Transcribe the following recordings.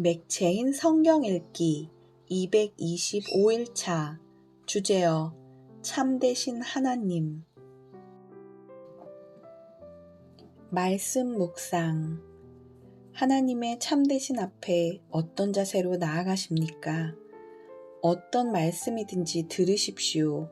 맥체인 성경 읽기 225일차 주제어 참되신 하나님 말씀 묵상 하나님의 참되신 앞에 어떤 자세로 나아가십니까? 어떤 말씀이든지 들으십시오.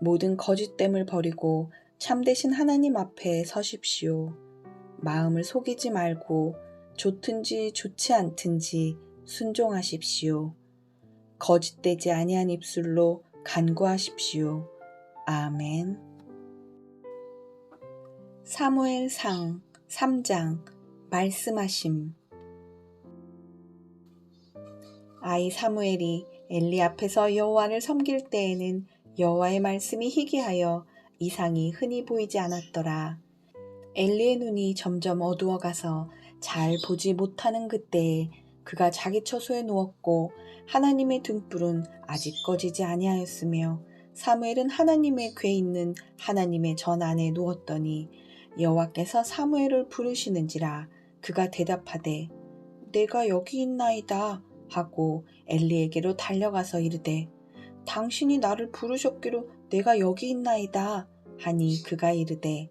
모든 거짓됨을 버리고 참되신 하나님 앞에 서십시오. 마음을 속이지 말고 좋든지 좋지 않든지 순종하십시오. 거짓되지 아니한 입술로 간구하십시오. 아멘. 사무엘 상 3장 말씀하심 아이 사무엘이 엘리 앞에서 여호와를 섬길 때에는 여호와의 말씀이 희귀하여 이상이 흔히 보이지 않았더라. 엘리의 눈이 점점 어두워가서 잘 보지 못하는 그때에 그가 자기 처소에 누웠고 하나님의 등불은 아직 꺼지지 아니하였으며 사무엘은 하나님의 궤 있는 하나님의 전 안에 누웠더니 여호와께서 사무엘을 부르시는지라 그가 대답하되 내가 여기 있나이다 하고 엘리에게로 달려가서 이르되 당신이 나를 부르셨기로 내가 여기 있나이다 하니 그가 이르되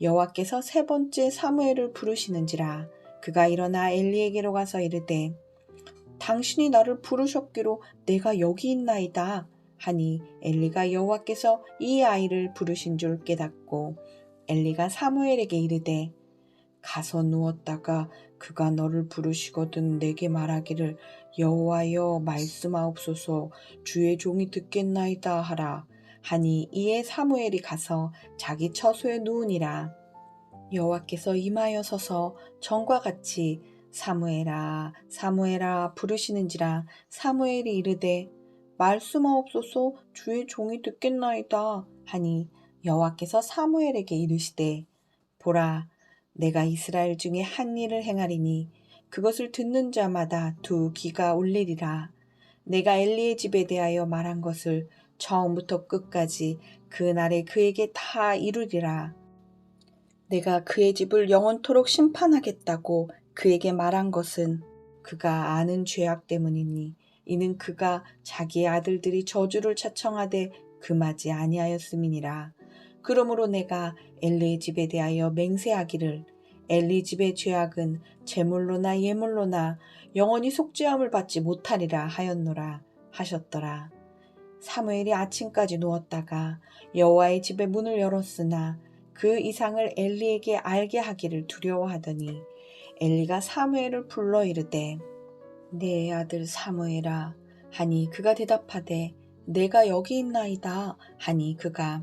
여호와께서 세 번째 사무엘을 부르시는지라 그가 일어나 엘리에게로 가서 이르되 당신이 나를 부르셨기로 내가 여기 있나이다. 하니 엘리가 여호와께서 이 아이를 부르신 줄 깨닫고 엘리가 사무엘에게 이르되 가서 누웠다가 그가 너를 부르시거든 내게 말하기를 여호와여 말씀하옵소서. 주의 종이 듣겠나이다 하라. 하니 이에 사무엘이 가서 자기 처소에 누우니라 여호와께서 임하여 서서 전과 같이 사무엘아 사무엘아 부르시는지라 사무엘이 이르되 말씀하옵소서 주의 종이 듣겠나이다 하니 여호와께서 사무엘에게 이르시되 보라 내가 이스라엘 중에 한 일을 행하리니 그것을 듣는 자마다 두 귀가 울리리라. 내가 엘리의 집에 대하여 말한 것을 처음부터 끝까지 그 날에 그에게 다 이루리라 내가 그의 집을 영원토록 심판하겠다고 그에게 말한 것은 그가 아는 죄악 때문이니 이는 그가 자기의 아들들이 저주를 차청하되 금하지 아니하였음이니라. 그러므로 내가 엘리의 집에 대하여 맹세하기를 엘리 집의 죄악은 제물로나 예물로나 영원히 속죄함을 받지 못하리라 하였노라 하셨더라. 사무엘이 아침까지 누웠다가 여호와의 집의 문을 열었으나 그 이상을 엘리에게 알게 하기를 두려워하더니 엘리가 사무엘을 불러 이르되 내 아들 사무엘아 하니 그가 대답하되 내가 여기 있나이다 하니 그가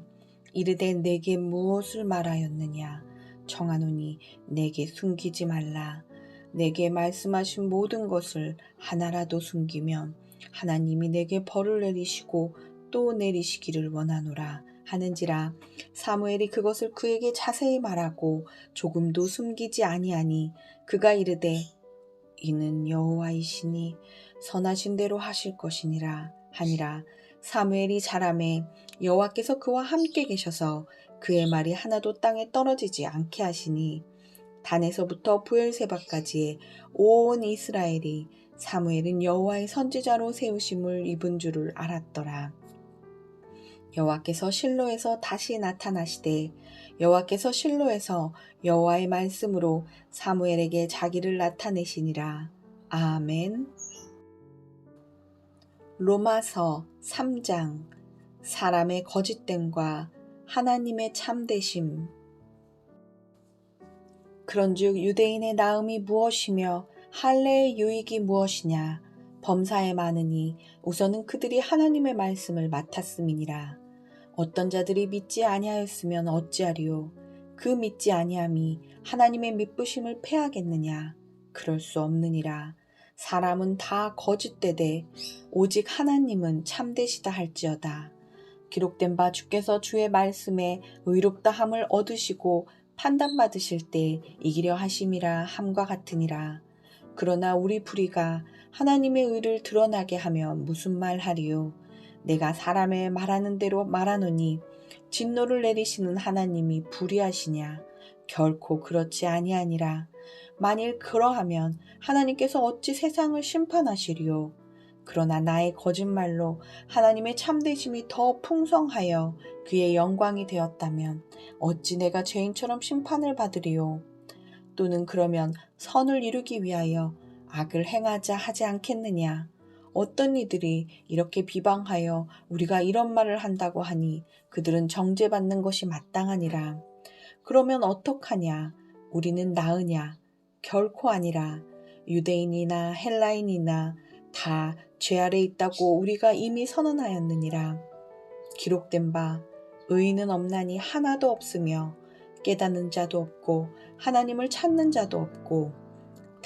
이르되 내게 무엇을 말하였느냐? 청하노니 내게 숨기지 말라. 내게 말씀하신 모든 것을 하나라도 숨기면 하나님이 내게 벌을 내리시고 또 내리시기를 원하노라 하는지라 사무엘이 그것을 그에게 자세히 말하고 조금도 숨기지 아니하니 그가 이르되 이는 여호와이시니 선하신 대로 하실 것이니라 하니라 사무엘이 자람에 여호와께서 그와 함께 계셔서 그의 말이 하나도 땅에 떨어지지 않게 하시니 단에서부터 부엘세바까지의 온 이스라엘이 사무엘은 여호와의 선지자로 세우심을 입은 줄을 알았더라. 여호와께서 실로에서 다시 나타나시되 여호와께서 실로에서 여호와의 말씀으로 사무엘에게 자기를 나타내시니라. 아멘. 로마서 3장 사람의 거짓됨과 하나님의 참되심 그런즉 유대인의 나음이 무엇이며 할례의 유익이 무엇이냐 범사에 많으니 우선은 그들이 하나님의 말씀을 맡았음이니라 어떤 자들이 믿지 아니하였으면 어찌하리요 그 믿지 아니함이 하나님의 믿부심을 패하겠느냐 그럴 수 없느니라 사람은 다 거짓되되 오직 하나님은 참되시다 할지어다. 기록된 바 주께서 주의 말씀에 의롭다 함을 얻으시고 판단받으실 때 이기려 하심이라 함과 같으니라. 그러나 우리 불의가 하나님의 의를 드러나게 하면 무슨 말 하리요? 내가 사람의 말하는 대로 말하노니 진노를 내리시는 하나님이 불의하시냐? 결코 그렇지 아니하니라. 만일 그러하면 하나님께서 어찌 세상을 심판하시리요? 그러나 나의 거짓말로 하나님의 참되심이 더 풍성하여 그의 영광이 되었다면 어찌 내가 죄인처럼 심판을 받으리요? 또는 그러면 선을 이루기 위하여 악을 행하자 하지 않겠느냐? 어떤 이들이 이렇게 비방하여 우리가 이런 말을 한다고 하니 그들은 정죄받는 것이 마땅하니라. 그러면 어떡하냐? 우리는 나으냐? 결코 아니라 유대인이나 헬라인이나 다 죄 아래 있다고 우리가 이미 선언하였느니라. 기록된 바 의인은 없나니 하나도 없으며 깨닫는 자도 없고 하나님을 찾는 자도 없고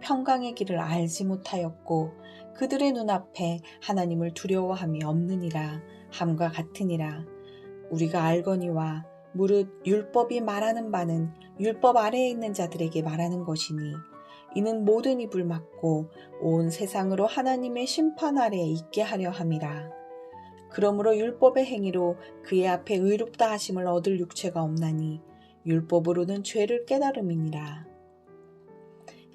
평강의 길을 알지 못하였고 그들의 눈앞에 하나님을 두려워함이 없느니라 함과 같으니라 우리가 알거니와 무릇 율법이 말하는 바는 율법 아래에 있는 자들에게 말하는 것이니 이는 모든 입을 막고 온 세상으로 하나님의 심판 아래에 있게 하려 함이라. 그러므로 율법의 행위로 그의 앞에 의롭다 하심을 얻을 육체가 없나니 율법으로는 죄를 깨달음이니라.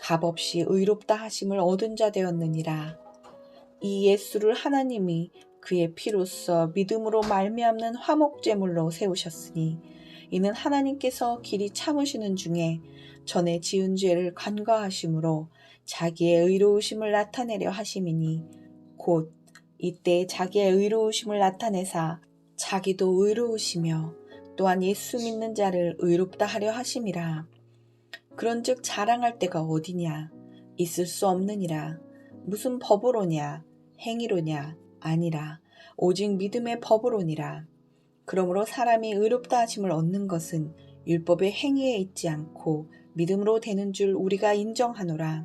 값없이 의롭다 하심을 얻은 자 되었느니라. 이 예수를 하나님이 그의 피로써 믿음으로 말미암는 화목제물로 세우셨으니 이는 하나님께서 길이 참으시는 중에 전에 지은 죄를 간과하심으로 자기의 의로우심을 나타내려 하심이니 곧 이때 자기의 의로우심을 나타내사 자기도 의로우시며 또한 예수 믿는 자를 의롭다 하려 하심이라. 그런즉 자랑할 때가 어디냐? 있을 수 없느니라. 무슨 법으로냐? 행위로냐? 아니라 오직 믿음의 법으로니라. 그러므로 사람이 의롭다 하심을 얻는 것은 율법의 행위에 있지 않고 믿음으로 되는 줄 우리가 인정하노라.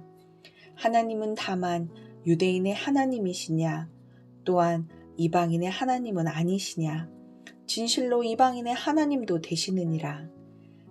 하나님은 다만 유대인의 하나님이시냐? 또한 이방인의 하나님은 아니시냐? 진실로 이방인의 하나님도 되시느니라.